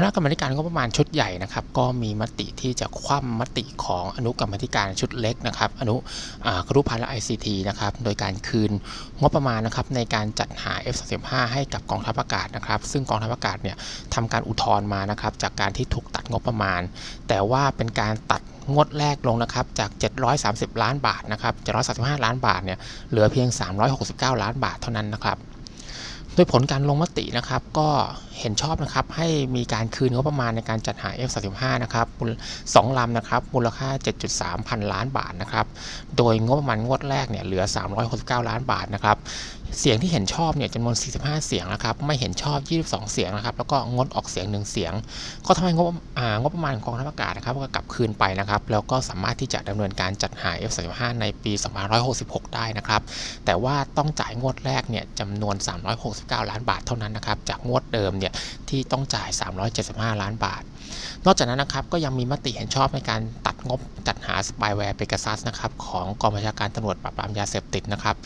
คณะกรรมการงบประมาณชุดใหญ่นะครับ ก็มีมติที่จะคว่ำมติของอนุกรรมธิการชุดเล็กนะครับ อนุอ่ากรุพันธ์และ ICT นะครับ โดยการคืนงบประมาณนะครับในการจัดหา F35 ให้กับกองทัพอากาศนะครับ ซึ่งกองทัพอากาศเนี่ยทำการอุทธรณ์มานะครับ จากการที่ถูกตัดงบประมาณ แต่ว่าเป็นการตัดงวดแรกลงนะครับจาก 730 ล้านบาทนะครับ735 ล้านบาทเนี่ยเหลือเพียง 369 ล้านบาทเท่านั้นนะครับ ดยผลการลงมตินะครับ ก็เห็นชอบนะครับให้มีการคืนงบประมาณในการจัดหา F35 นะครับ2ลสองลำนะครับมูลค่า 7.3 พันล้านบาทนะครับ โดยงบประมาณงวดแรกเนี่ยเหลือ 369 ล้านบาทนะครับ เสียงที่เห็นชอบเนี่ยจำนวน 45 เสียงนะครับ ไม่เห็นชอบ 22 เสียงนะครับ แล้วก็งดออกเสียง 1 เสียง ก็ทำให้งบอ่างบประมาณของกองทัพอากาศนะครับก็กลับคืนไปนะครับ แล้วก็สามารถที่จะดำเนินการจัดหา F35 ในปี 2566 ได้นะครับ แต่ว่าต้องจ่ายงวดแรกเนี่ยจำนวน 369 ล้านบาทเท่านั้นนะครับ จากงวดเดิมเนี่ยที่ต้องจ่าย 375 ล้านบาท นอกจากนั้นนะครับก็ยังมีมติเห็นชอบในการตัดงบจัดหาสปายแวร์เปก a ซัสนะครับของกองบัญชาการตำรวจปราบปรามยาเสพติดนะครับ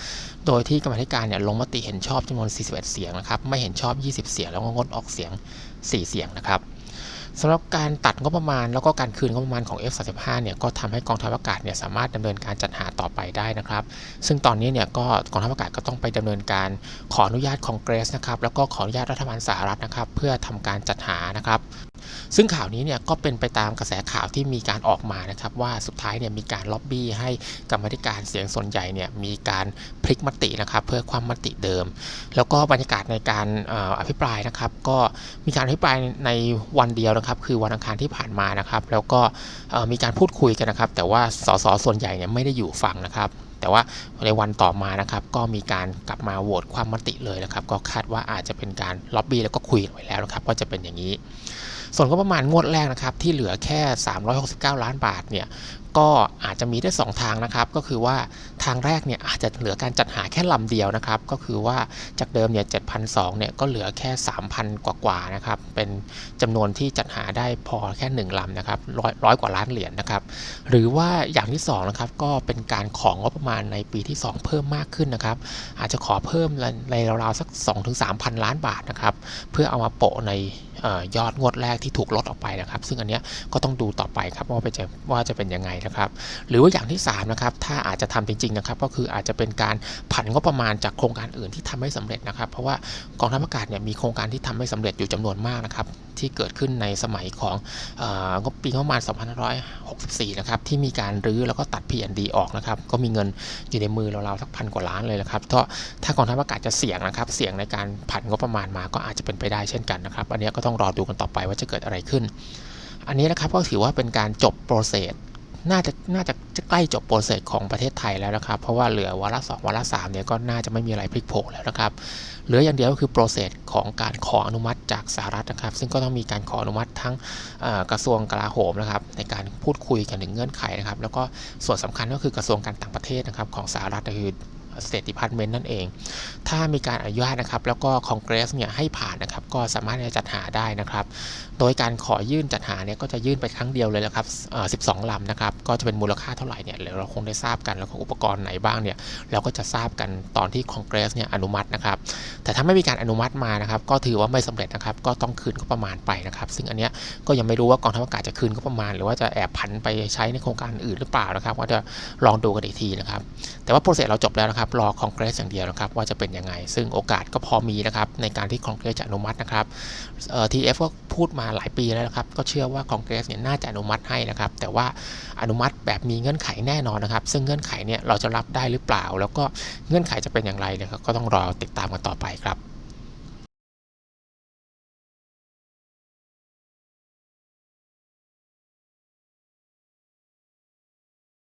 โดยที่กรรมธิการเนี่ยลงมติเห็นชอบจำนวน 41 เสียงนะครับ ไม่เห็นชอบ 20 เสียง แล้วก็งดออกเสียง 4 เสียงนะครับสำหรับการตัดงบประมาณแล้วก็การคืนงบประมาณของ F35 เนี่ยก็ทำให้กองทัพอากาศเนี่ยสามารถดำเนินการจัดหาต่อไปได้นะครับ ซึ่งตอนนี้เนี่ยก็กองทัพอากาศก็ต้องไปดำเนินการขออนุญาตคองเกรสนะครับแล้วก็ขออนุญาตรัฐบาลสหรัฐนะครับ เพื่อทำการจัดหานะครับ ซึ่งข่าวนี้เนี่ยก็เป็นไปตามกระแสข่าวที่มีการออกมานะครับว่าสุดท้ายเนี่ยมีการล็อบบี้ให้กรรมธิการเสียงส่วนใหญ่เนี่ยมีการพลิกมตินะครับเพื่อความมติเดิม แล้วก็บรรยากาศในการออภิปรายนะครับ ก็มีการอภิปรายในวันเดียวนะครับ คือวันอังคารที่ผ่านมานะครับ แล้วก็มีการพูดคุยกันนะครับ แต่ว่าสสส่วนใหญ่เนี่ยไม่ได้อยู่ฟังนะครับแต่ว่าในวันต่อมานะครับก็มีการกลับมาโหวตความมติเลยนะครับ ก็คาดว่าอาจจะเป็นการล็อบบี้แล้วก็คุยกันไว้แล้วนะครับว่าจะเป็นอย่างนี้ ส่วนก็ประมาณงวดแรกนะครับที่เหลือแค่ 369 ล้านบาทเนี่ยก็อาจจะมีได้ 2 ทางนะครับ ก็คือว่าทางแรกเนี่ยอาจจะเหลือการจัดหาแค่ลำเดียวนะครับ ก็คือว่าจากเดิมเนี่ย7,200เนี่ยก็เหลือแค่ 3,000 กว่าๆนะครับ เป็นจำนวนที่จัดหาได้พอแค่ 1ลำนะครับร้อยร้อยกว่าล้านเหรียญนะครับ หรือว่าอย่างที่2นะครับก็เป็นการของงบประมาณในปีที่ 2 เพิ่มมากขึ้นนะครับ อาจจะขอเพิ่มในราวๆสัก 2-3,000 ล้านบาทนะครับ เพื่อเอามาโปะในยอดงวดแรกที่ถูกลดออกไปนะครับ ซึ่งอันเนี้ยก็ต้องดูต่อไปครับว่าเป็นจะว่าจะเป็นยังไงนะครับ หรือว่าอย่างที่3นะครับถ้าอาจจะทำจริงๆนะครับก็คืออาจจะเป็นการผันงบประมาณจากโครงการอื่นที่ทำไม่สำเร็จนะครับ เพราะว่ากองทัพอากาศเนี่ยมีโครงการที่ทำไม่สำเร็จอยู่จำนวนมากนะครับที่เกิดขึ้นในสมัยของเอ่องบปีงบประมาณ 2564 นะครับ ที่มีการรื้อแล้วก็ตัด P&D ออกนะครับ ก็มีเงินอยู่ในมือเราๆสักพันกว่าล้านเลยนะครับก็ถ้ากองทัพอากาศจะเสี่ยงนะครับ เสี่ยงในการผันงบประมาณมาก็อาจจะเป็นไปได้เช่นกันนะครับ อันนี้ก็ต้องรอดูกันต่อไปว่าจะเกิดอะไรขึ้น อันนี้นะครับก็ถือว่าเป็นการจบโปรเซสน่าจะน่าจะจะใกล้จบโปรเซสของประเทศไทยแล้วนะครับ เพราะว่าเหลือวาระสองวาระสามเนี่ยก็น่าจะไม่มีอะไรพลิกโผแล้วนะครับ เหลืออย่างเดียวก็คือโปรเซสของการขออนุมัติจากสหรัฐนะครับ ซึ่งก็ต้องมีการขออนุมัติทั้งกระทรวงกลาโหมนะครับในการพูดคุยกันถึงเงื่อนไขนะครับ แล้วก็ส่วนสำคัญก็คือกระทรวงการต่างประเทศนะครับของสหรัฐคือ State Department นั่นเอง ถ้ามีการอนุญาตนะครับแล้วก็คอนเกรสเนี่ยให้ผ่านนะครับก็สามารถจะจัดหาได้นะครับ โดยการขอยื่นจัดหาเนี่ยก็จะยื่นไปครั้งเดียวเลยนะครับเอ่อ12 ลำนะครับก็จะเป็นมูลค่าเท่าไหร่เนี่ยเดี๋ยวเราคงได้ทราบกันแล้วก็อุปกรณ์ไหนบ้างเนี่ยเราก็จะทราบกันตอนที่คอนเกรสเนี่ยอนุมัตินะครับแต่ถ้าไม่มีการอนุมัติมานะครับก็ถือว่าไม่สำเร็จนะครับก็ต้องคืนก็ประมาณไปนะครับ ซึ่งอันเนี้ยก็ยังไม่รู้ว่ากองทัพอากาศจะคืนก็ประมาณ หรือว่าจะแอบผันไปใช้ในโครงการอื่นหรือเปล่านะครับก็จะลองดูกันอีกทีนะครับแต่ว่าโปรเซสเราจบแล้วนะครับรอคอนเกรสอย่างเดียวนะครับว่าจะเป็นยังไง ซึ่งโอกาสก็พอมีนะครับในการที่คอนเกรสจะอนุมัตินะครับเอ่อทีเอฟก็พูดมาหลายปีแล้วนะครับก็เชื่อว่าคอนเกรสเนี่ยน่าจะอนุมัติให้นะครับแต่ว่าอนุมัติแบบมีเงื่อนไขแน่นอนนะครับ ซึ่งเงื่อนไขเนี่ยเราจะรับได้หรือเปล่า แล้วก็เงื่อนไขจะเป็นอย่างไรเนี่ยก็ต้องรอติดตามกันต่อไปครับ